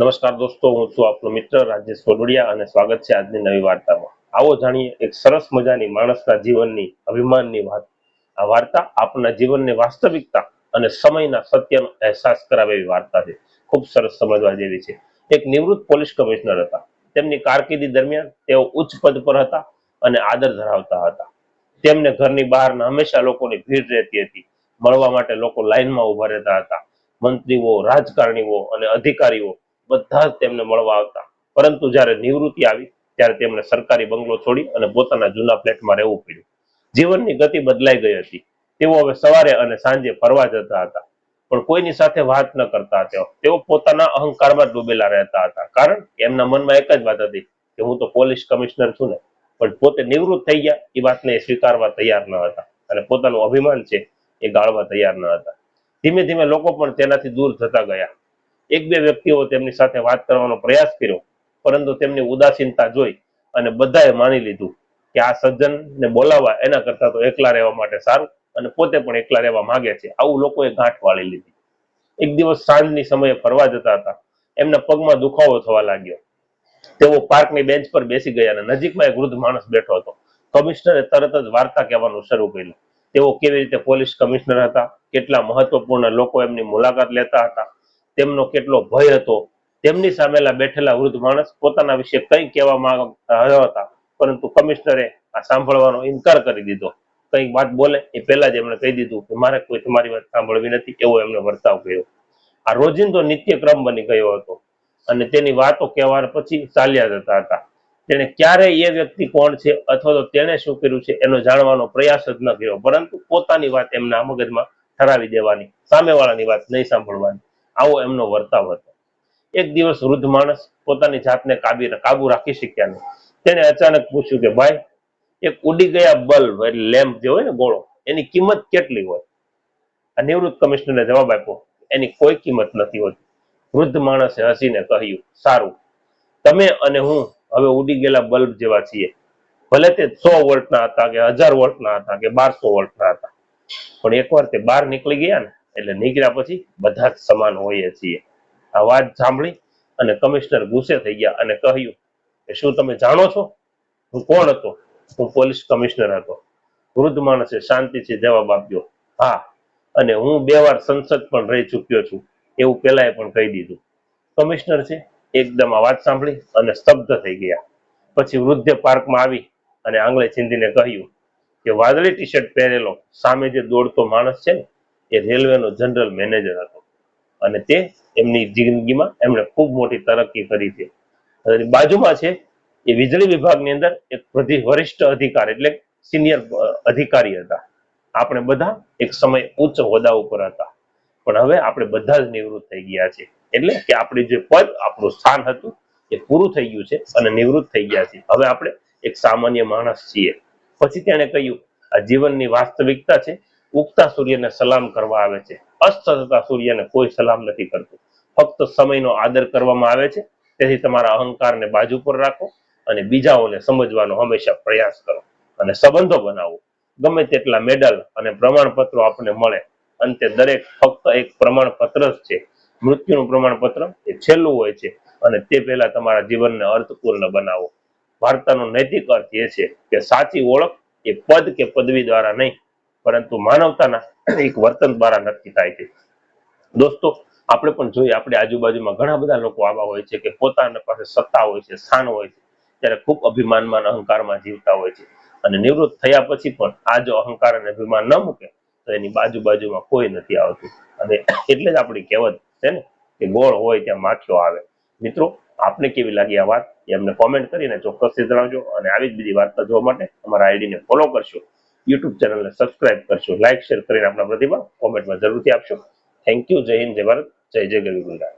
નમસ્કાર દોસ્તો, હું છું આપનો મિત્ર રાજેશ સોડવડિયા અને સ્વાગત છે આજની નવી વાર્તામાં. આવો જાણીએ એક સરસ મજાની માણસના જીવનની, અભિમાનની વાત. આ વાર્તા આપના જીવનની વાસ્તવિકતા અને સમયના સત્યનો અહેસાસ કરાવે એવી વાર્તા છે. ખૂબ સરસ સમજવા જેવી છે. એક નિવૃત્ત પોલીસ કમિશનર હતા. તેમની કારકિર્દી દરમિયાન તેઓ ઉચ્ચ પદ પર હતા અને આદર ધરાવતા હતા. તેમને ઘરની બહાર હંમેશા લોકોની ભીડ રહેતી હતી. મળવા માટે લોકો લાઈનમાં ઊભા રહેતા હતા. મંત્રીઓ, રાજકારણીઓ અને અધિકારીઓ બધા જ તેમને મળવા આવતા. પરંતુ જ્યારે નિવૃત્તિ આવી, ત્યારે તેમણે સરકારી બંગલો છોડી અને પોતાના જૂના ફ્લેટમાં રહેવું પડ્યું. જીવનની ગતિ બદલાઈ ગઈ હતી. તેઓ હવે સવારે અને સાંજે ફરવા જતા હતા. પણ કોઈની સાથે વાત ન કરતા હતા. તેઓ પોતાના અહંકારમાં ડૂબેલા રહેતા હતા. કારણ એમના મનમાં એક જ વાત હતી કે હું તો પોલીસ કમિશનર છું ને. પણ પોતે નિવૃત્ત થઈ ગયા, એ વાતને સ્વીકારવા તૈયાર ન હતા. અને પોતાનું અભિમાન છે એ ગાળવા તૈયાર ન હતા. ધીમે ધીમે લોકો પણ તેનાથી દૂર થતા ગયા. એક બે વ્યક્તિઓ તેમની સાથે વાત કરવાનો પ્રયાસ કર્યો, પરંતુ તેમની ઉદાસીનતા જોઈ અને બધાએ માની લીધું કે આ સજ્જનને બોલાવવા એના કરતા તો એકલા રહેવા માટે સારું અને પોતે પણ એકલા રહેવા માંગે છે. આવું લોકોએ ગાંઠ વાળી લીધી. એક દિવસ સાંજની સમયે ફરવા જતા હતા. એમના પગમાં દુખાવો થવા લાગ્યો. તેઓ પાર્કની બેન્ચ પર બેસી ગયા અને નજીકમાં એક વૃદ્ધ માણસ બેઠો હતો. કમિશનરે તરત જ વાર્તા કહેવાનું શરૂ કર્યું. તેઓ કેવી રીતે પોલીસ કમિશનર હતા? કેટલા મહત્વપૂર્ણ લોકો એમની મુલાકાત લેતા હતા? તેમનો કેટલો ભય હતો. તેમની સામેલા બેઠેલા વૃદ્ધ માણસ પોતાના વિશે કંઈ કહેવા માંગતા હતા, પરંતુ કમિશનરે આ સાંભળવાનો ઇનકાર કરી દીધો. કંઈક વાત બોલે એ પહેલા જ એમણે કહી દીધું કે મારે કોઈ તમારી વાત સાંભળવી નથી, એવો એમણે વર્તાવ કર્યો. આ રોજિંદો નિત્યક્રમ બની ગયો હતો અને તેની વાતો કહેવા પછી ચાલ્યા જતા હતા. તેણે ક્યારેય એ વ્યક્તિ કોણ છે અથવા તો તેણે શું કર્યું છે એનો જાણવાનો પ્રયાસ જ ન કર્યો, પરંતુ પોતાની વાત એમના મગજમાં ઠરાવી દેવાની, સામેવાળાની વાત નહીં સાંભળવાની. આવો એમનો વર્તાવ હતો. એક દિવસ વૃદ્ધ માણસ પોતાની જાતને કાબી કાબુ રાખી શક્યા નહીં. તેને અચાનક પૂછ્યું કે, ભાઈ, એક ઉડી ગયા બલ્બ એટલે લેમ્પ જે હોય ને ગોળો, એની કિંમત કેટલી હોય? આ નિવૃત્ત કમિશનરને જવાબ આપ્યો, એની કોઈ કિંમત નથી હોતી. વૃદ્ધ માણસે હસીને કહ્યું, સારું, તમે અને હું હવે ઉડી ગયેલા બલ્બ જેવા છીએ. ભલે તે સો વોલ્ટના હતા કે હજાર વોલ્ટના હતા કે બારસો વોલ્ટના હતા, પણ એકવાર તે બહાર નીકળી ગયા ને એટલે નીકળ્યા પછી બધા જ સમાન હોઈએ છીએ. આ વાત સાંભળી અને કમિશનર ગુસ્સે થઈ ગયા અને કહ્યું કે શું તમે જાણો છો? હું કોણ હતો? હું પોલીસ કમિશનર હતો. વૃદ્ધ માણસે શાંતિથી જવાબ આપ્યો, હા, અને હું બે વાર સંસદ પણ રહી ચૂક્યો છું. એવું પેલાએ પણ કહી દીધું. કમિશનર છે, એકદમ આ વાત સાંભળી અને સ્તબ્ધ થઈ ગયા. પછી વૃદ્ધે પાર્કમાં આવી અને આંગળે ચીંધીને કહ્યું કે, વાદળી ટી શર્ટ પહેરેલો. સામે જે દોડતો માણસ છે ને એ રેલવેનો જનરલ મેનેજર હતો. અને તે એમની જિંદગીમાં એમણે ખૂબ મોટી તરક્કી કરી છે. બાજુમાં છે, એ વીજળી વિભાગની અંદર એક વરિષ્ઠ અધિકાર એટલે સિનિયર અધિકારી હતા. આપણે બધા એક સમય ઉચ્ચ હોદ્દા ઉપર હતા. પણ હવે આપણે બધા જ નિવૃત્ત થઈ ગયા છે. એટલે કે આપણે જે પદ, આપણું સ્થાન હતું, એ પૂરું થઈ ગયું છે અને નિવૃત્ત થઈ ગયા છે. હવે આપણે એક સામાન્ય માણસ છીએ. પછી તેણે કહ્યું, આ જીવનની વાસ્તવિકતા છે ઉગતા સૂર્યને સલામ કરવા આવે છે. અસ્ત થતા સૂર્યને કોઈ સલામ નથી કરતું. ફક્ત સમયનો આદર કરવામાં આવે છે. તેથી તમારા અહંકારને બાજુ પર રાખો અને બીજાઓને સમજવાનો હંમેશા પ્રયાસ કરો અને સંબંધો બનાવો. ગમે તેટલા મેડલ અને પ્રમાણપત્રો આપણને મળે, અંતે દરેક ફક્ત એક પ્રમાણપત્ર જ છે. મૃત્યુનું પ્રમાણપત્ર એ છેલ્લું હોય છે અને તે પહેલા તમારા જીવનને અર્થપૂર્ણ બનાવો. વાર્તાનો નૈતિક અર્થ એ છે કે સાચી ઓળખ એ પદ કે પદવી દ્વારા નહીં પરંતુ માનવતાના એક વર્તન દ્વારા નક્કી થાય છે. દોસ્તો, આપણે પણ જોઈએ, આપણે આજુબાજુમાં ઘણા બધા લોકો આવા હોય છે કે પોતાના પાસે સત્તા હોય છે, સ્થાન હોય છે, ત્યારે ખૂબ અભિમાનમાં અહંકારમાં જીવતા હોય છે. અને નિવૃત્ત થયા પછી પણ આ જો અહંકાર અને અભિમાન ન મૂકે, તો એની બાજુ બાજુમાં કોઈ નથી આવતું. અને એટલે જ આપણી કહેવત છે ને, કે ગોળ હોય ત્યાં માખીઓ આવે. મિત્રો, આપને કેવી લાગી આ વાત? એ અમને કોમેન્ટ કરીને ચોક્કસથી જણાવજો. અને આવી જ બીજી વાર્તા જોવા માટે અમારા આઈડીને ફોલો કરશો. યુટ્યુબ ચેનલને સબસ્ક્રાઇબ કરશો લાઇક શેર કરીને આપણા પ્રતિભાવ કોમેન્ટમાં જરૂરથી આપશો થેન્ક યુ જય હિન્દ, જય ભારત, જય જય ગરવી ગુજરાત